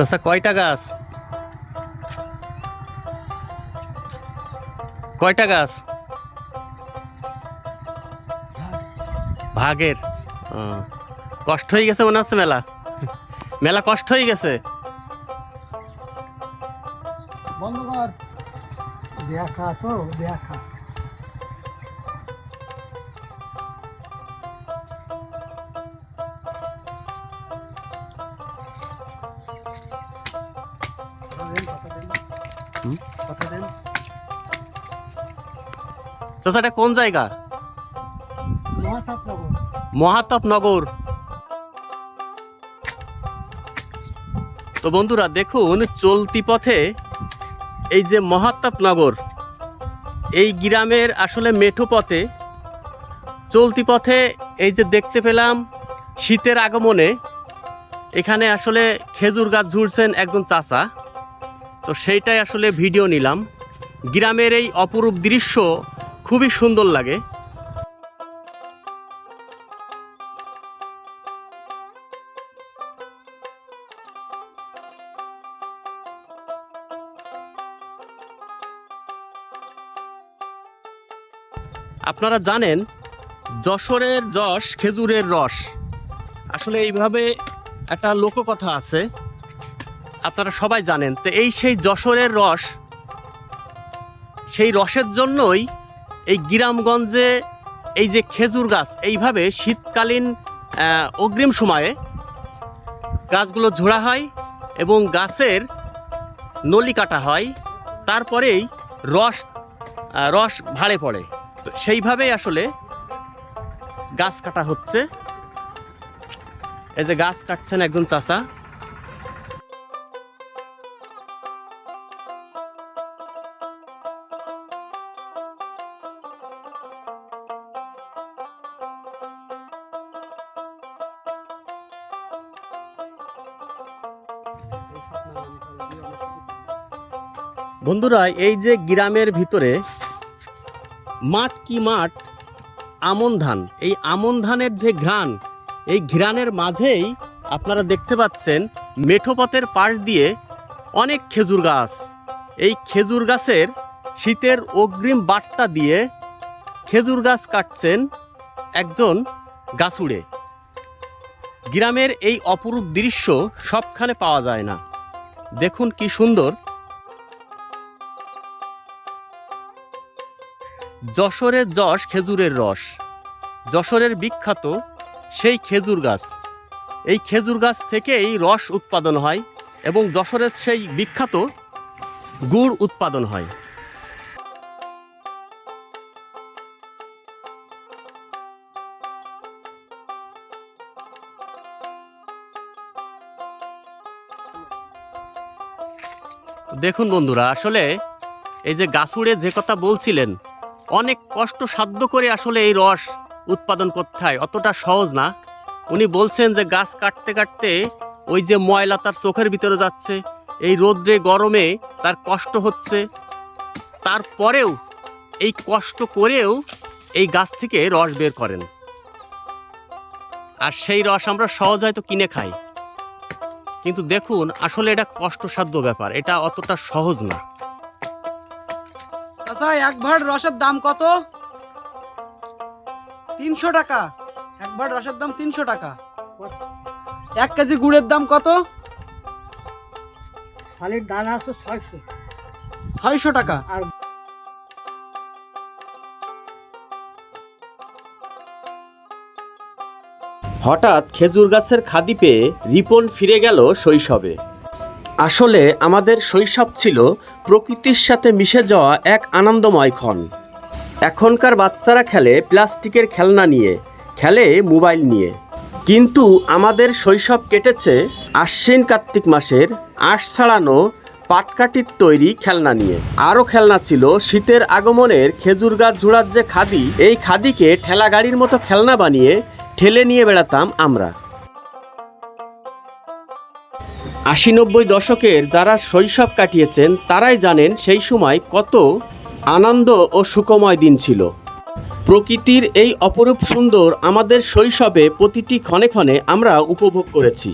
চাচা, কয়টা গাছ? কয়টা গাছ? ভাগের। কষ্ট হয়ে গেছে মনে হচ্ছে মেলা। মেলা কষ্ট হয়ে গেছে। দেখা তো, দেখা। চাচা এটা কোন জায়গা? মহাসাত নগর মহাতাপ নগর তো বন্ধুরা দেখুন চলতি পথে এই যে মহাতাপ নগর এই গ্রামের আসলে মেঠো পথে চলতি পথে এই যে দেখতে পেলাম শীতের আগমনে এখানে আসলে খেজুর গাছ ঝুড়ছেন একজন চাচা। তো সেইটাই আসলে ভিডিও নিলাম। গ্রামের এই অপরূপ দৃশ্য খুবই সুন্দর লাগে। আপনারা জানেন, যশোরের যশ খেজুরের রস। আসলে এইভাবে একটা লোককথা আছে। আপনারা সবাই জানেন, তো এই সেই যশোরের রস, সেই রসের জন্যই এই গ্রামগঞ্জে এই যে খেজুর গাছ, এইভাবে শীতকালীন অগ্রিম সময়ে গাছগুলো ঝোড়া হয় এবং গাছের নলি কাটা হয়, তারপরেই রস রস ভাড়ে পড়ে। তো সেইভাবেই আসলে গাছ কাটা হচ্ছে। এই যে গাছ কাটছেন একজন চাচা। বন্ধুরা, এই যে গ্রামের ভিতরে মাঠ কি মাঠ? আমন ধান। এই আমন ধানের যে ঘ্রাণ, এই ঘ্রাণের মাঝেই আপনারা দেখতে পাচ্ছেন মেঠো পথের পাশ দিয়ে অনেক খেজুর গাছ। এই খেজুর গাছের শীতের অগ্রিম বার্তা দিয়ে খেজুর গাছ কাটছেন একজন গাছুড়ে। গ্রামের এই অপরূপ দৃশ্য সবখানে পাওয়া যায় না। দেখুন কি সুন্দর যশোরের যশ খেজুরের রস। যশোরের বিখ্যাত সেই খেজুর গাছ। এই খেজুর গাছ থেকেই রস উৎপাদন হয় এবং যশোরের সেই বিখ্যাত গুড় উৎপাদন হয়। দেখুন বন্ধুরা, আসলে এই যে গাছুড়ে যে কথা বলছিলেন অনেক কষ্ট সাধ্য করে আসলে এই রস উৎপাদন করতে হয় অতটা সহজ না। উনি বলছেন যে গাছ কাটতে কাটতে ওই যে ময়লা তার চোখের ভিতরে যাচ্ছে, এই রোদ্রে গরমে তার কষ্ট হচ্ছে। তারপরেও এই কষ্ট করেও এই গাছ থেকে রস বের করেন। আর সেই রস আমরা সহজ হয়তো কিনে খাই। কিন্তু দেখুন, আসলে এটা কষ্টসাধ্য ব্যাপার। এটা অতটা সহজ না। আচ্ছা এক ভাড় রসের দাম কত? তিনশো টাকা। এক ভাড় রসের দাম তিনশো টাকা। এক কেজি গুড়ের দাম কত? শালির দানা আছে ছয়শো। ছয়শো টাকা। আর হঠাৎ খেজুর গাছের খাদি পেয়ে রিপন ফিরে গেল শৈশবে। আসলে আমাদের শৈশব ছিল প্রকৃতির সাথে মিশে যাওয়া এক আনন্দময় ক্ষণ। এখনকার বাচ্চারা খেলে প্লাস্টিকের খেলনা নিয়ে, খেলে মোবাইল নিয়ে। কিন্তু আমাদের শৈশব কেটেছে আশ্বিন কার্তিক মাসের আঁশ ছাড়ানো পাটকাঠির তৈরি খেলনা নিয়ে। আরও খেলনা ছিল শীতের আগমনের খেজুর গাছ ঝুড়ার যে খাদি, এই খাদিকে ঠেলা গাড়ির মতো খেলনা বানিয়ে ঠেলে নিয়ে বেড়াতাম আমরা। আশি নব্বই দশকের যারা শৈশব কাটিয়েছেন, তারাই জানেন সেই সময় কত আনন্দ ও সুখময় দিন ছিল। প্রকৃতির এই অপরূপ সুন্দর আমাদের শৈশবে প্রতিটি ক্ষণে ক্ষণে আমরা উপভোগ করেছি।